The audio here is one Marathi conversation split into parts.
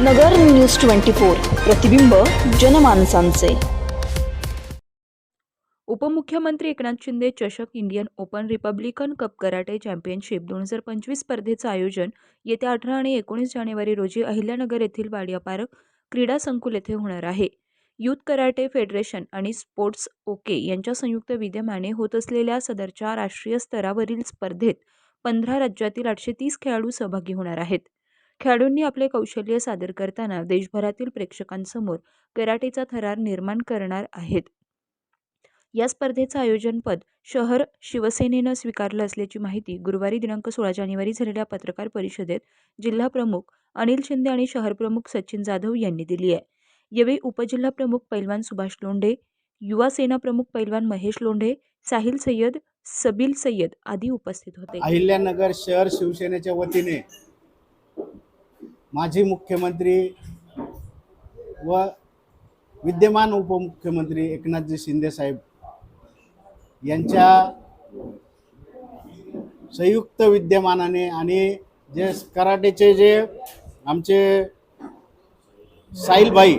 नगर न्यूज ट्वेंटी फोर प्रतिबिंब जनमानसांचे. उपमुख्यमंत्री एकनाथ शिंदे चषक Indian open republican cup karate championship दोन हजार पंचवीस स्पर्धेचं आयोजन येत्या अठरा आणि एकोणीस जानेवारी रोजी अहिल्यानगर येथील वाडिया पार्क क्रीडा संकुल येथे होणार आहे. युथ कराटे फेडरेशन आणि स्पोर्ट्स ओके यांच्या संयुक्त विद्यमाने होत असलेल्या सदरच्या राष्ट्रीय स्तरावरील स्पर्धेत पंधरा राज्यातील आठशे तीस खेळाडू सहभागी होणार आहेत. खेळाडूंनी आपले कौशल्य सादर करताना देशभरातील प्रेक्षकांसमोर कराटेचा थरार निर्माण करणार आहेत. या स्पर्धेचं आयोजनपद शहर शिवसेनेनं स्वीकारलं असल्याची माहिती गुरुवारी दिनांक सोळा जानेवारी झालेल्या पत्रकार परिषदेत जिल्हा प्रमुख अनिल शिंदे आणि शहर प्रमुख सचिन जाधव यांनी दिली आहे. यावेळी उपजिल्हा प्रमुख पैलवान सुभाष लोंढे युवा सेना प्रमुख पैलवान महेश लोंढे साहिल सय्यद सबील सय्यद आदी उपस्थित होते. अहिल्यानगर शहर शिवसेनेच्या वतीने माजी मुख्यमंत्री व विद्यमान उपमुख्यमंत्री एकनाथजी शिंदे साहेब यांच्या संयुक्त विद्यमानाने आणि जे कराटेचे जे आमचे साहिलबाई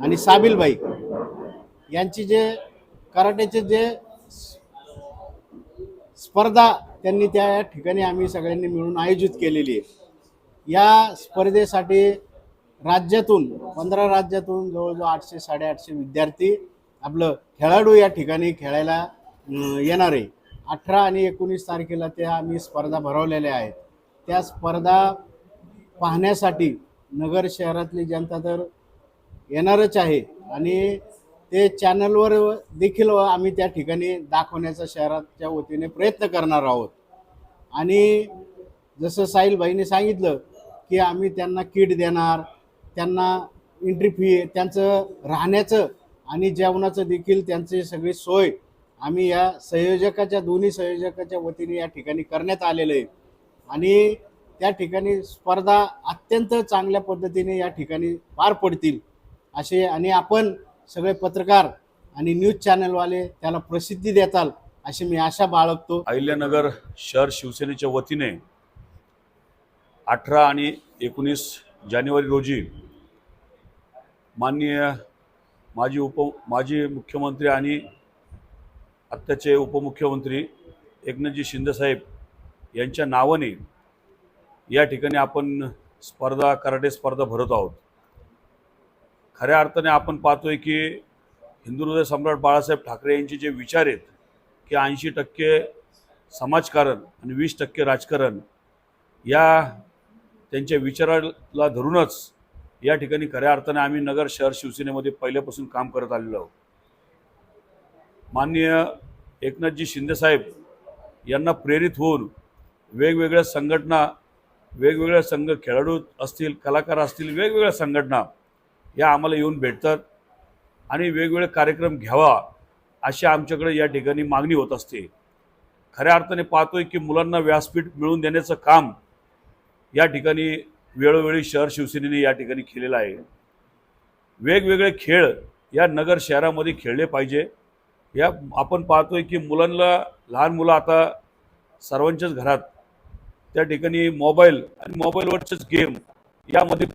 आणि साबिलबाई यांची जे कराटेचे जे स्पर्धा त्यांनी त्या ठिकाणी आम्ही सगळ्यांनी मिळून आयोजित केलेली आहे. या स्पर्धेसाठी राज्यातून पंधरा राज्यातून जवळजवळ आठशे साडेआठशे विद्यार्थी आपलं खेळाडू या ठिकाणी खेळायला येणार आहे. अठरा आणि एकोणीस तारखेला त्या आम्ही स्पर्धा भरवलेल्या आहेत. त्या स्पर्धा पाहण्यासाठी नगर शहरातली जनता तर येणारच आहे आणि ते चॅनलवर देखील आम्ही त्या ठिकाणी दाखवण्याचा शहराच्या वतीने प्रयत्न करणार आहोत. आणि जसं साहिलबाईंनी सांगितलं की आम्ही त्यांना किट देणार त्यांना एंट्री फी त्यांचं राहण्याचं आणि जेवणाचं देखील त्यांची सगळी सोय आम्ही या संयोजकाच्या दोन्ही संयोजकाच्या वतीने या ठिकाणी करण्यात आलेलं आहे. आणि त्या ठिकाणी स्पर्धा अत्यंत चांगल्या पद्धतीने या ठिकाणी पार पडतील असे आणि आपण सगळे पत्रकार आणि न्यूज चॅनलवाले त्याला प्रसिद्धी देताल अशी मी आशा बाळगतो. अहिल्यानगर शहर शिवसेनेच्या वतीने अठरा आणि एकोणीस जानेवारी रोजी माननीय माजी उप माजी मुख्यमंत्री आणि आत्ताचे उपमुख्यमंत्री एकनाथजी शिंदेसाहेब यांच्या नावाने या ठिकाणी आपण स्पर्धा कराटे स्पर्धा भरत आहोत. खऱ्या अर्थाने आपण पाहतोय की हिंदू हृदय सम्राट बाळासाहेब ठाकरे यांचे जे विचार आहेत की ऐंशी टक्के समाजकारण आणि वीस टक्के राजकारण या त्यांच्या विचाराला धरूनच या ठिकाणी खऱ्या अर्थाने आम्ही नगर शहर शिवसेनेमध्ये पहिल्यापासून काम करत आलेलो आहोत. माननीय एकनाथजी शिंदेसाहेब यांना प्रेरित होऊन वेगवेगळ्या संघटना वेगवेगळ्या संघ खेळाडू असतील कलाकार असतील वेगवेगळ्या संघटना या आम्हाला येऊन भेटतात आणि वेगवेगळे कार्यक्रम घ्यावा अशी आमच्याकडे या ठिकाणी मागणी होत असते. खऱ्या अर्थाने पाहतोय की मुलांना व्यासपीठ मिळवून देण्याचं काम या ठिकाणी वेळोवेळी शहर शिवसेनेने या ठिकाणी खेळलेला आहे. वेगवेगळे खेळ या नगर शहरामध्ये खेळले पाहिजे. या आपण पाहतोय की मुलांना लहान मुलं आता सर्वांच्याच घरात त्या ठिकाणी मोबाईल आणि मोबाईलवरचेच गेम यामध्ये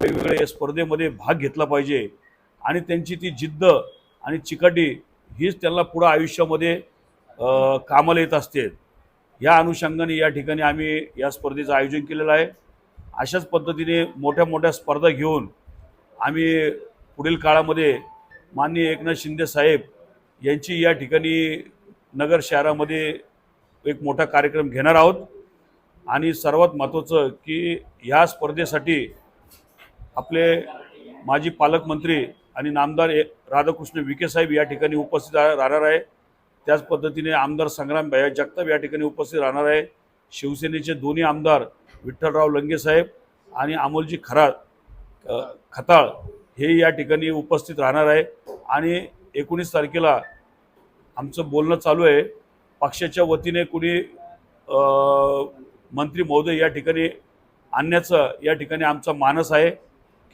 वेगवेगळ्या स्पर्धेमध्ये भाग घेतला पाहिजे. आणि त्यांची ती जिद्द आणि चिकाटी हीच त्यांना पुढं आयुष्यामध्ये कामाला येत असते. या अनुषंगाने या ठिकाणी आम्ही या स्पर्धेचं आयोजन केलेलं आहे. अशाच पद्धतीने मोठ्या मोठ्या स्पर्धा घेऊन आम्ही पुढील काळामध्ये माननीय एकनाथ शिंदे साहेब यांची या ठिकाणी नगर शहरामध्ये एक मोठा कार्यक्रम घेणार आहोत. आणि सर्वात महत्त्वाचं की ह्या स्पर्धेसाठी आपले माजी पालकमंत्री आणि नामदार ए- राधाकृष्ण विखे साहेब या ठिकाणी उपस्थित राहणार आहे. त्याच पद्धतीने आमदार संग्राम भैया जगताप या ठिकाणी उपस्थित राहणार आहे. शिवसेनेचे दोन्ही आमदार विठ्ठलराव लंगे साहेब आणि अमोलजी खरा खताळ हे या ठिकाणी उपस्थित राहणार आहे. आणि एकोणीस तारखेला आमचं बोलणं चालू आहे. पक्षाच्या वतीने कुणी मंत्री महोदय या ठिकाणी आणण्याचं या ठिकाणी आमचा मानस आहे.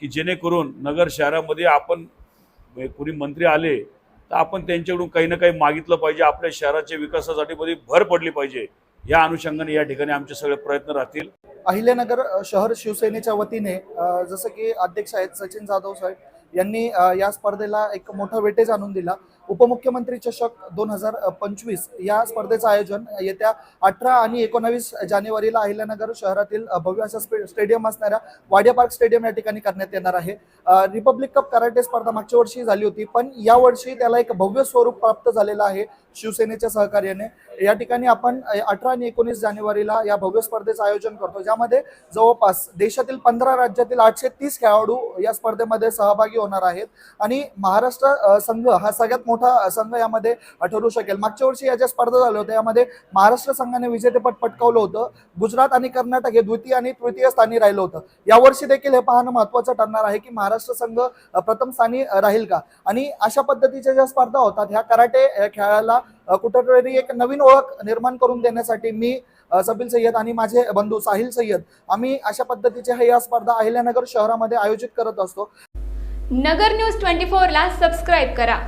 की जेणेकरून नगर शहरामध्ये आपण म्हणजे कुणी मंत्री आले तर आपण त्यांच्याकडून काही ना काही मागितलं पाहिजे. आपल्या शहराच्या विकासासाठी मध्ये भर पडली पाहिजे. या अनुषंगाने या ठिकाणी आमचे सगळे प्रयत्न राहतील. अहिल्यानगर शहर शिवसेनेच्या वतीने जसं की अध्यक्ष आहेत सचिन जाधव साहेब यांनी या स्पर्धेला एक मोठा वेटेज आणून दिला. उपमुख्यमंत्री चषक दोन हजार पंचवीस या स्पर्धेचं आयोजन येत्या अठरा आणि एकोणावीस जानेवारीला अहिल्यानगर शहरातील भव्य अशा स्टेडियम असणाऱ्या वाडिया पार्क स्टेडियम या ठिकाणी करण्यात येणार आहे. रिपब्लिक कप कराटे स्पर्धा मागच्या वर्षी झाली होती पण यावर्षी त्याला एक भव्य स्वरूप प्राप्त झालेलं आहे शिवसेनेच्या सहकार्याने. या ठिकाणी आपण अठरा आणि एकोणीस जानेवारीला या भव्य स्पर्धेचं आयोजन करतो ज्यामध्ये जवळपास देशातील पंधरा राज्यातील आठशे तीस खेळाडू या स्पर्धेमध्ये सहभागी होणार आहेत. आणि महाराष्ट्र संघ हा सगळ्यात मोठा संघ यामध्ये ठरू शकेल. मागच्या वर्षी या ज्या स्पर्धा झाल्या होत्या. यामध्ये महाराष्ट्र संघाने विजेतेपद पटकावलं होतं. गुजरात आणि कर्नाटक हे द्वितीय आणि तृतीय स्थानी राहिलं होतं. यावर्षी देखील हे पाहणं महत्वाचं ठरणार आहे की महाराष्ट्र संघ प्रथम स्थानी राहील का? आणि अशा पद्धतीच्या ज्या स्पर्धा होतात ह्या कराटे खेळाला कुठेतरी एक नवीन ओळख निर्माण करून देण्यासाठी मी सबिल सय्यद आणि माझे बंधू साहिल सय्यद आम्ही अशा पद्धतीच्या ह्या स्पर्धा अहिल्यानगर शहरामध्ये आयोजित करत असतो. नगर न्यूज ट्वेंटी फोरला सबस्क्राईब करा.